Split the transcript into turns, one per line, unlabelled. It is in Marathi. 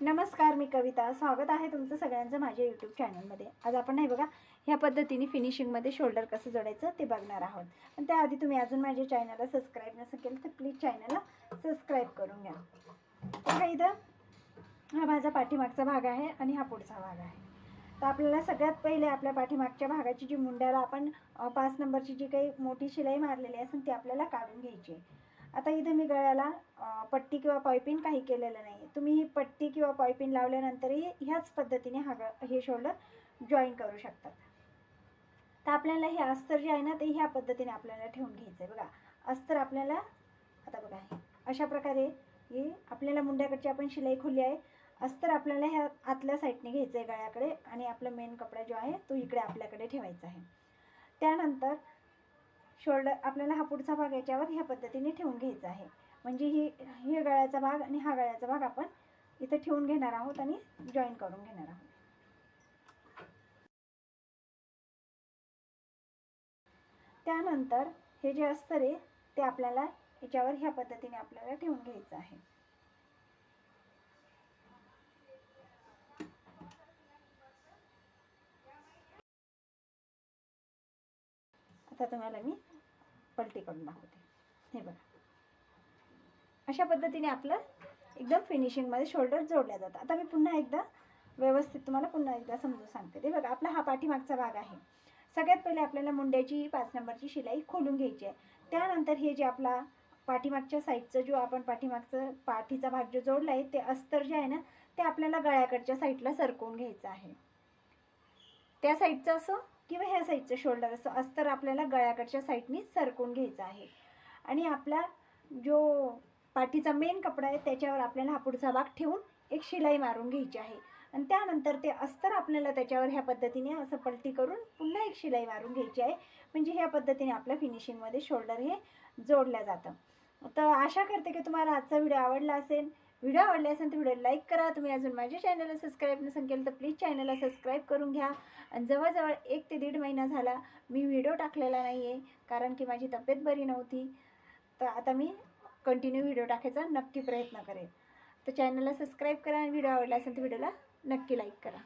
नमस्कार मी कविता. स्वागत आहे तुमचं सगळ्यांचं माझ्या यूट्यूब चॅनलमध्ये आज आपण नाही बघा ह्या पद्धतीने फिनिशिंगमध्ये शोल्डर कसं जोडायचं ते बघणार आहोत. पण त्याआधी तुम्ही अजून माझ्या चॅनलला सबस्क्राईब नसेल केलं तर प्लीज चॅनलला सबस्क्राईब करून घ्या. बघा इथं हा माझा पाठीमागचा भाग आहे आणि हा पुढचा भाग आहे. तर आपल्याला सगळ्यात पहिले आपल्या पाठीमागच्या भागाची जी मुंड्याला आपण पाच नंबरची जी काही मोठी शिलाई मारलेली असेल ती आपल्याला काढून घ्यायची आहे. आता इथे मी गळ्याला पट्टी किंवा पॉयपिन काही केलेलं नाही. तुम्ही ही पट्टी किंवा पॉयपिन लावल्यानंतरही ह्याच पद्धतीने हा ग हे शोल्डर जॉईन करू शकतात. तर आपल्याला हे अस्तर जे आहे ना ते ह्या पद्धतीने आपल्याला ठेवून घ्यायचं आहे बघा अस्तर आपल्याला आता बघा हे अशा प्रकारे हे आपल्याला मुंड्याकडची आपण शिलाई खोली आहे. अस्तर आपल्याला ह्या आतल्या साईडने घ्यायचं आहे गळ्याकडे आणि आपला मेन कपडा जो आहे तो इकडे आपल्याकडे ठेवायचा आहे. त्यानंतर शोल्डर आपल्याला हा पुढचा भाग याच्यावर ह्या पद्धतीने ठेवून घ्यायचा आहे. म्हणजे ही हे गळ्याचा भाग आणि हा गळ्याचा भाग आपण इथं ठेवून घेणार आहोत आणि जॉईन करून घेणार आहोत. त्यानंतर हे जे अस्तर रे ते आपल्याला याच्यावर ह्या पद्धतीने आपल्याला ठेवून घ्यायचं आहे. आता तुम्हाला मी पलटी करून दाखवते. हे बघा. अशा पद्धतीने आपलं एकदम फिनिशिंगमध्ये शोल्डर जोडल्या जातं आता मी पुन्हा एकदा व्यवस्थित तुम्हाला पुन्हा एकदा समजून सांगते. ते बघा आपला हा पाठीमागचा भाग आहे. सगळ्यात पहिले आपल्याला मुंड्याची पाच नंबरची शिलाई खोलून घ्यायची आहे. त्यानंतर हे जे आपला पाठीमागच्या साईडचं जो आपण पाठीमागचं पाठीचा भाग जो जोडला आहे ते अस्तर जे आहे ना ते आपल्याला गळ्याकडच्या साईडला सरकवून घ्यायचं आहे. त्या साईडचं असो किंवा ह्या साईडचं शोल्डर असं अस्तर आपल्याला गळ्याकडच्या साईडनी सरकून घ्यायचं आहे. आणि आपला जो पाठीचा मेन कपडा आहे त्याच्यावर आपल्याला हा पुढचा भाग ठेवून एक शिलाई मारून घ्यायची आहे. आणि त्यानंतर ते अस्तर आपल्याला त्याच्यावर ह्या पद्धतीने असं पलटी करून पुन्हा एक शिलाई मारून घ्यायची आहे. म्हणजे ह्या पद्धतीने आपल्या फिनिशिंगमध्ये शोल्डर हे जोडलं जातं. तर आशा करते की तुम्हाला आजचा व्हिडिओ आवडला असेल. व्हिडिओ आवडले असेल तर व्हिडिओ लाईक करा. तुम्ही अजून माझ्या चॅनलला सबस्क्राईब नसेल केलं तर प्लीज चॅनलला सबस्क्राईब करून घ्या. आणि जवळजवळ एक ते दीड महिना झाला मी व्हिडिओ टाकलेला नाही आहे कारण की माझी तब्येत बरी नव्हती. तर आता मी कंटिन्यू व्हिडिओ टाकायचा नक्की प्रयत्न करेन. तर चॅनलला सबस्क्राईब करा आणि व्हिडिओ आवडला असेल तर व्हिडिओला नक्की लाईक करा.